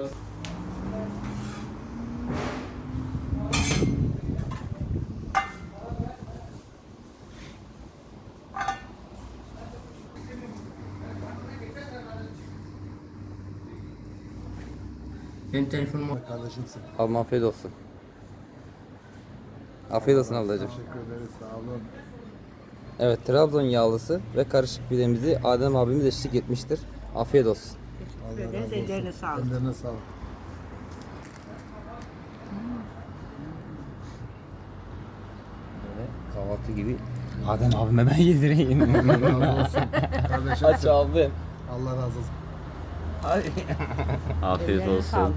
biraz. Benim telefonum Kardeşimsin. Abim afiyet olsun. Afiyet olsun ablacığım. Teşekkür ederiz. Sağ olun. Evet Trabzon yağlısı ve karışık pidemizi Adem abimiz eşlik etmiştir. Afiyet olsun. Allah ederiz. razı olsun. Ellerine sağlık. Ellerine sağlık. Böyle kahvaltı gibi. Adem abime ben yedireyim. Allah olsun. Kardeşimsin. Aç abim. Allah razı olsun. Afiyet Ellerine olsun. sağlık.